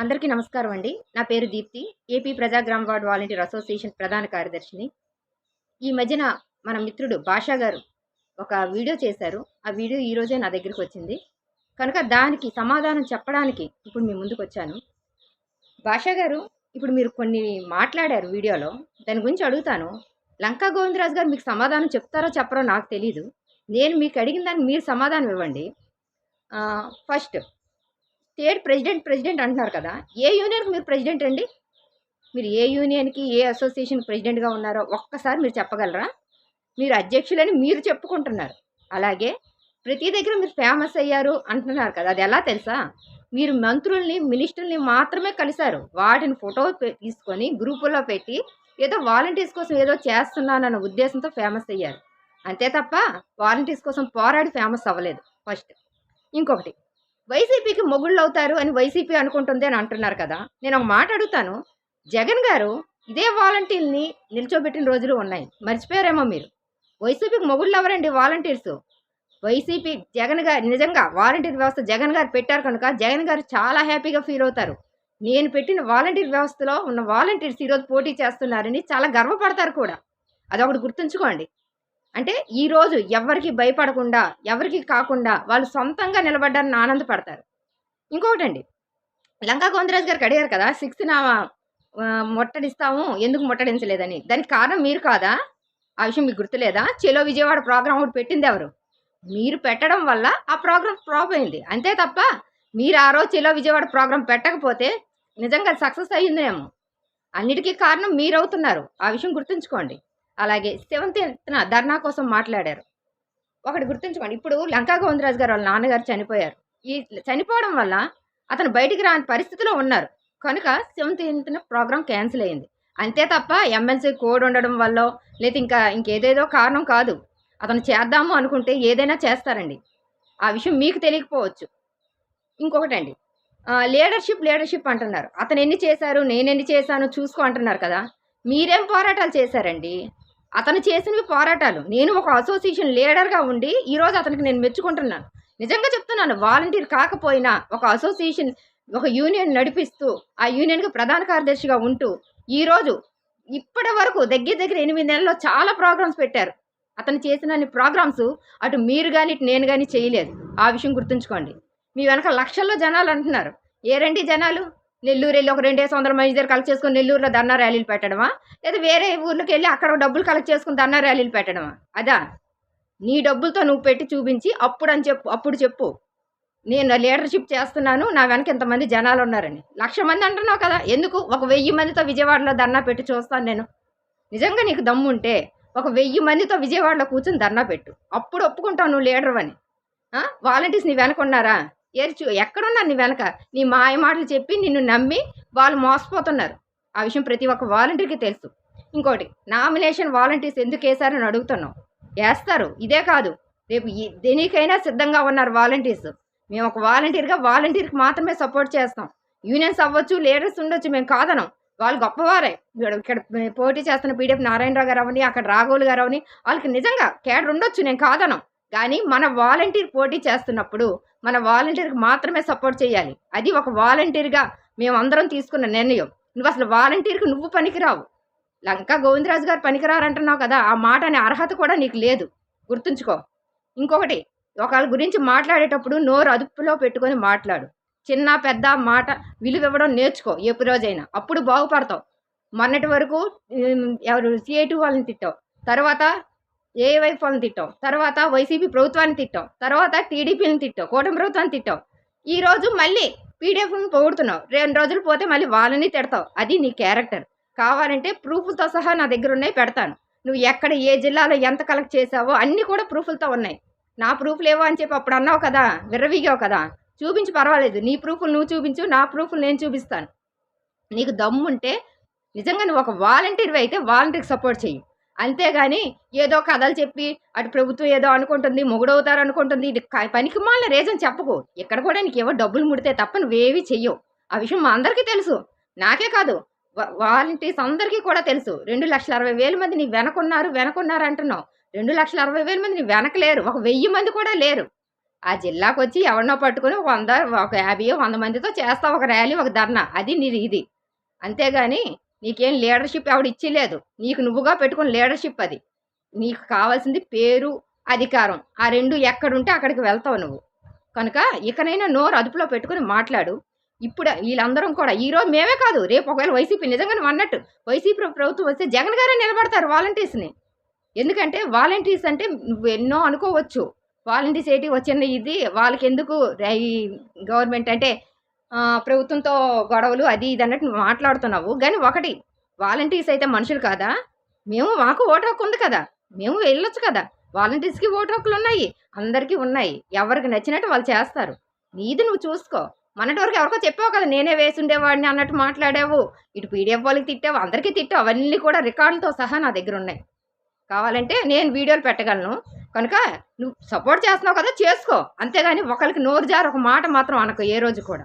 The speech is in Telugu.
అందరికీ నమస్కారం అండి. నా పేరు దీప్తి. ఏపీ ప్రజాగ్రామ వార్డ్ వాలంటీర్ అసోసియేషన్ ప్రధాన కార్యదర్శిని. ఈ మధ్యన మన మిత్రుడు భాషా గారు ఒక వీడియో చేశారు. ఆ వీడియో ఈరోజే నా దగ్గరికి వచ్చింది. కనుక దానికి సమాధానం చెప్పడానికి ఇప్పుడు మీ ముందుకు వచ్చాను. భాషా గారు ఇప్పుడు మీరు కొన్ని మాట్లాడారు వీడియోలో. దాని గురించి అడుగుతాను. లంకా గోవిందరాజు గారు మీకు సమాధానం చెప్తారో చెప్పరో నాకు తెలీదు. నేను మీకు అడిగిన దానికి మీరు సమాధానం ఇవ్వండి. ఫస్ట్ స్టేట్ ప్రెసిడెంట్ ప్రెసిడెంట్ అంటున్నారు కదా. ఏ యూనియన్కి మీరు ప్రెసిడెంట్ అండి? మీరు ఏ యూనియన్కి ఏ అసోసియేషన్ ప్రెసిడెంట్గా ఉన్నారో ఒక్కసారి మీరు చెప్పగలరా? మీరు అధ్యక్షులని మీరు చెప్పుకుంటున్నారు. అలాగే ప్రతి దగ్గర మీరు ఫేమస్ అయ్యారు అంటున్నారు కదా. అది ఎలా తెలుసా? మీరు మంత్రుల్ని మినిస్టర్ని మాత్రమే కలిశారు. వాటిని ఫోటో తీసుకొని గ్రూపుల్లో పెట్టి ఏదో వాలంటీర్స్ కోసం ఏదో చేస్తున్నానన్న ఉద్దేశంతో ఫేమస్ అయ్యారు. అంతే తప్ప వాలంటీర్స్ కోసం పోరాడి ఫేమస్ అవ్వలేదు. ఫస్ట్ ఇంకొకటి. వైసీపీకి మొగుళ్ళు అవుతారు అని వైసీపీ అనుకుంటుంది అని అంటున్నారు కదా. నేను ఒక మాట అడుగుతాను. జగన్ గారు ఇదే వాలంటీర్ని నిల్చోబెట్టిన రోజులు ఉన్నాయి. మర్చిపోయారేమో మీరు? వైసీపీకి మొగుళ్ళు ఎవరండి వాలంటీర్స్? వైసీపీ జగన్ గారు నిజంగా వాలంటీర్ వ్యవస్థ జగన్ గారు పెట్టారు కనుక జగన్ గారు చాలా హ్యాపీగా ఫీల్ అవుతారు. నేను పెట్టిన వాలంటీర్ వ్యవస్థలో ఉన్న వాలంటీర్స్ ఈరోజు పోటీ చేస్తున్నారని చాలా గర్వపడతారు కూడా. అదొకటి గుర్తుంచుకోండి. అంటే ఈరోజు ఎవరికి భయపడకుండా ఎవరికి కాకుండా వాళ్ళు సొంతంగా నిలబడ్డారని ఆనందపడతారు. ఇంకొకటండి లంకా గోవిందరాజు గారికి అడిగారు కదా సిక్స్త్ నా ముట్టడిస్తాము ఎందుకు ముట్టడించలేదని? దానికి కారణం మీరు కాదా? ఆ విషయం మీకు గుర్తులేదా? చెలో విజయవాడ ప్రోగ్రామ్ ఒకటి పెట్టింది ఎవరు? మీరు పెట్టడం వల్ల ఆ ప్రోగ్రామ్ ఫ్లాప్ అయింది. అంతే తప్ప మీరు ఆ రోజు చెలో విజయవాడ ప్రోగ్రామ్ పెట్టకపోతే నిజంగా సక్సెస్ అయ్యిందేమో? అన్నిటికీ కారణం మీరు అవుతున్నారు ఆ విషయం గుర్తుంచుకోండి. అలాగే సెవెంత్ ధర్నా కోసం మాట్లాడారు. ఒకటి గుర్తుంచుకోండి ఇప్పుడు లంకా గోవిందరాజు గారు వాళ్ళ నాన్నగారు చనిపోయారు. ఈ చనిపోవడం వల్ల అతను బయటికి రాని పరిస్థితిలో ఉన్నారు. కనుక సెవెంత్ ప్రోగ్రామ్ క్యాన్సిల్ అయింది. అంతే తప్ప ఎమ్మెల్సీ కోడ్ ఉండడం వల్ల లేదా ఇంకా ఇంకేదేదో కారణం కాదు. అతను చేద్దాము అనుకుంటే ఏదైనా చేస్తారండి. ఆ విషయం మీకు తెలియకపోవచ్చు. ఇంకొకటండి లీడర్షిప్ లీడర్షిప్ అంటున్నారు. అతను ఎన్ని చేశారు నేను ఎన్ని చేశాను చూసుకో అంటున్నారు కదా. మీరేం పోరాటాలు చేశారండి? అతను చేసినవి పోరాటాలు. నేను ఒక అసోసియేషన్ లీడర్గా ఉండి ఈరోజు అతనికి నేను మెచ్చుకుంటున్నాను. నిజంగా చెప్తున్నాను వాలంటీర్ కాకపోయినా ఒక అసోసియేషన్ ఒక యూనియన్ నడిపిస్తూ ఆ యూనియన్కి ప్రధాన కార్యదర్శిగా ఉంటూ ఈరోజు ఇప్పటి వరకు దగ్గర దగ్గర ఎనిమిది నెలల్లో చాలా ప్రోగ్రామ్స్ పెట్టారు. అతను చేసిన ప్రోగ్రామ్స్ అటు మీరు కానీ ఇటు నేను కానీ చేయలేదు. ఆ విషయం గుర్తుంచుకోండి. మీ వెనక లక్షల్లో జనాలు అంటున్నారు. ఏ రండి జనాలు? నెల్లూరు వెళ్ళి ఒక రెండేసి వందల మంది దగ్గర కలెక్ట్ చేసుకుని నెల్లూరులో ధర్నా ర్యాలీలు పెట్టడమా? లేదా వేరే ఊర్లోకి వెళ్ళి అక్కడ డబ్బులు కలెక్ట్ చేసుకుని ధర్నా ర్యాలీలు పెట్టడమా? అదా? నీ డబ్బులతో నువ్వు పెట్టి చూపించి అప్పుడు అని చెప్పు అప్పుడు చెప్పు. నేను లీడర్షిప్ చేస్తున్నాను నా వెనక ఇంతమంది జనాలు ఉన్నారని. లక్ష మంది అంటున్నావు కదా ఎందుకు? ఒక వెయ్యి మందితో విజయవాడలో ధర్నా పెట్టి చూస్తాను నేను. నిజంగా నీకు దమ్ము ఉంటే ఒక వెయ్యి మందితో విజయవాడలో కూర్చొని ధర్నా పెట్టు. అప్పుడు ఒప్పుకుంటావు నువ్వు లీడర్ అని వాలంటీర్స్ నీ వెనక ఉన్నారా? ఏది ఎక్కడున్నారు నీ వెనక? నీ మాయ మాటలు చెప్పి నిన్ను నమ్మి వాళ్ళు మోసపోతున్నారు. ఆ విషయం ప్రతి ఒక్క వాలంటీర్కి తెలుసు. ఇంకోటి నామినేషన్ వాలంటీర్స్ ఎందుకు వేశారని అడుగుతున్నావు వేస్తారు ఇదే కాదు. రేపు దేనికైనా సిద్ధంగా ఉన్నారు వాలంటీర్స్. మేము ఒక వాలంటీర్గా వాలంటీర్కి మాత్రమే సపోర్ట్ చేస్తాం. యూనియన్స్ అవ్వచ్చు లీడర్స్ ఉండొచ్చు మేము కాదనం. వాళ్ళు గొప్పవారే. ఇక్కడ ఇక్కడ పోటీ చేస్తున్న పీడిఎఫ్ నారాయణరావు గారు అవని అక్కడ రాఘవులు గారు అవని వాళ్ళకి నిజంగా కేడర్ ఉండొచ్చు నేను కాదనం. కానీ మన వాలంటీర్ పోటీ చేస్తున్నప్పుడు మన వాలంటీర్కి మాత్రమే సపోర్ట్ చేయాలి. అది ఒక వాలంటీర్గా మేమందరం తీసుకున్న నిర్ణయం. నువ్వు అసలు వాలంటీర్కి నువ్వు పనికిరావు. లంకా గోవిందరాజు గారు పనికిరారంటున్నావు కదా ఆ మాట అనే అర్హత కూడా నీకు లేదు. గుర్తుంచుకో. ఇంకొకటి ఒకళ్ళ గురించి మాట్లాడేటప్పుడు నోరు అదుపులో పెట్టుకొని మాట్లాడు. చిన్న పెద్ద మాట విలువ ఇవ్వడం నేర్చుకో ఏ రోజైనా. అప్పుడు బాగుపడతావు. మొన్నటి వరకు ఎవరు సిఐటి వాళ్ళని తిట్టావు. తర్వాత ఏవైపు వాళ్ళని తిట్టావు తర్వాత వైసీపీ ప్రభుత్వాన్ని తిట్టావు తర్వాత టీడీపీని తిట్టావు కూటమి ప్రభుత్వాన్ని తిట్టావు ఈరోజు మళ్ళీ పీడిఎఫ్ని పొగుడుతున్నావు రెండు రోజులు పోతే మళ్ళీ వాళ్ళని తిడతావు అది నీ క్యారెక్టర్. కావాలంటే ప్రూఫ్లతో సహా నా దగ్గర ఉన్నాయి పెడతాను. నువ్వు ఎక్కడ ఏ జిల్లాలో ఎంత కలెక్ట్ చేసావో అన్నీ కూడా ప్రూఫ్లతో ఉన్నాయి. నా ప్రూఫ్లు ఏవో అని చెప్పి అప్పుడు అన్నావు కదా విర్రవీగావు కదా. చూపించి పర్వాలేదు. నీ ప్రూఫ్లు నువ్వు చూపించు నా ప్రూఫ్లు నేను చూపిస్తాను. నీకు దమ్ము ఉంటే నిజంగా నువ్వు ఒక వాలంటీర్ అయితే వాలంటీర్కి సపోర్ట్ చెయ్యి. అంతేగాని ఏదో కథలు చెప్పి అటు ప్రభుత్వం ఏదో అనుకుంటుంది మొగుడవుతారు అనుకుంటుంది ఇది పనికి మాలిన రీజన్ చెప్పకు. ఇక్కడ కూడా నీకు ఏవో డబ్బులు ముడితే తప్ప నువ్వేవి చెయ్యవు. ఆ విషయం మా అందరికీ తెలుసు. నాకే కాదు. వాలంటీర్స్ అందరికీ కూడా తెలుసు. రెండు లక్షల అరవై వేల మంది నీ వెనకున్నారు వెనకున్నారు అంటున్నావు. రెండు లక్షల అరవై వేల మంది నీ వెనక లేరు. ఒక వెయ్యి మంది కూడా లేరు. ఆ జిల్లాకు వచ్చి ఎవరినో పట్టుకుని వంద ఒక యాభై వంద మందితో చేస్తావు. ఒక ర్యాలీ ఒక ధర్నా. అది నీది ఇది. అంతేగాని నీకేం లీడర్షిప్ ఎవడు ఇచ్చిలేదు. నీకు నువ్వుగా పెట్టుకుని లీడర్షిప్ అది. నీకు కావాల్సింది పేరు అధికారం. ఆ రెండు ఎక్కడుంటే అక్కడికి వెళ్తావు నువ్వు. కనుక ఇకనైనా నోరు అదుపులో పెట్టుకుని మాట్లాడు. ఇప్పుడు వీళ్ళందరం కూడా ఈరోజు మేమే కాదు రేపు ఒకవేళ వైసీపీ నిజంగానే అన్నట్టు వైసీపీ ప్రభుత్వం వస్తే జగన్ గారే నిలబడతారు వాలంటీర్స్ని. ఎందుకంటే వాలంటీర్స్ అంటే నువ్వు ఎన్నో అనుకోవచ్చు. వాలంటీర్స్ ఏంటి వచ్చిన ఇది వాళ్ళకి ఎందుకు గవర్నమెంట్ అంటే ప్రభుత్వంతో గొడవలు అది ఇది అన్నట్టు మాట్లాడుతున్నావు. కానీ ఒకటి వాలంటీర్స్ అయితే మనుషులు కాదా? మేము మాకు ఓటు హక్కు ఉంది కదా. మేము వెళ్ళొచ్చు కదా. వాలంటీర్స్కి ఓటు హక్కులు ఉన్నాయి అందరికీ ఉన్నాయి. ఎవరికి నచ్చినట్టు వాళ్ళు చేస్తారు. నీది నువ్వు చూసుకో. మనటి వరకు ఎవరికో చెప్పావు కదా నేనే వేసి ఉండేవాడిని అన్నట్టు మాట్లాడావు. ఇటు పీడిఎఫ్ వాళ్ళకి తిట్టావు అందరికీ తిట్టావు. అవన్నీ కూడా రికార్డులతో సహా నా దగ్గర ఉన్నాయి. కావాలంటే నేను వీడియోలు పెట్టగలను. కనుక నువ్వు సపోర్ట్ చేస్తున్నావు కదా చేసుకో. అంతేగాని ఒకరికి నోరు జారు ఒక మాట మాత్రం అనకు ఏ రోజు కూడా.